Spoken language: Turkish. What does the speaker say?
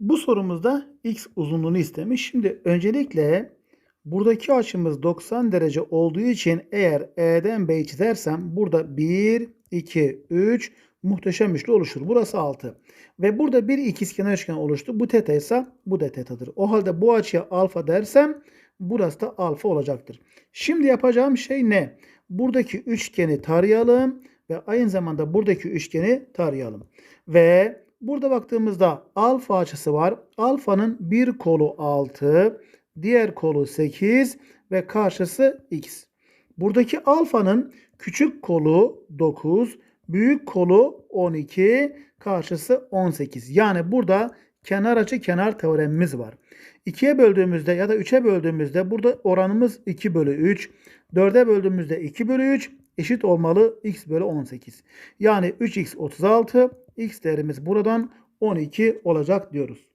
Bu sorumuzda x uzunluğunu istemiş. Şimdi öncelikle buradaki açımız 90 derece olduğu için eğer E'den B'yi çizersem burada 1, 2, 3 muhteşem üçlü oluşur. Burası 6. Ve burada bir ikizkenar üçgen oluştu. Bu teta ise bu da tetadır. O halde bu açıya alfa dersem burası da alfa olacaktır. Şimdi yapacağım şey ne? Buradaki üçgeni tarayalım ve aynı zamanda buradaki üçgeni tarayalım. Ve burada baktığımızda alfa açısı var. Alfanın bir kolu 6, diğer kolu 8 ve karşısı x. Buradaki alfanın küçük kolu 9, büyük kolu 12, karşısı 18. Yani burada kenar açı kenar teoremimiz var. 2'ye böldüğümüzde ya da 3'e böldüğümüzde burada oranımız 2 bölü 3. 4'e böldüğümüzde 2 bölü 3 eşit olmalı x bölü 18. Yani 3x 36, x değerimiz buradan 12 olacak diyoruz.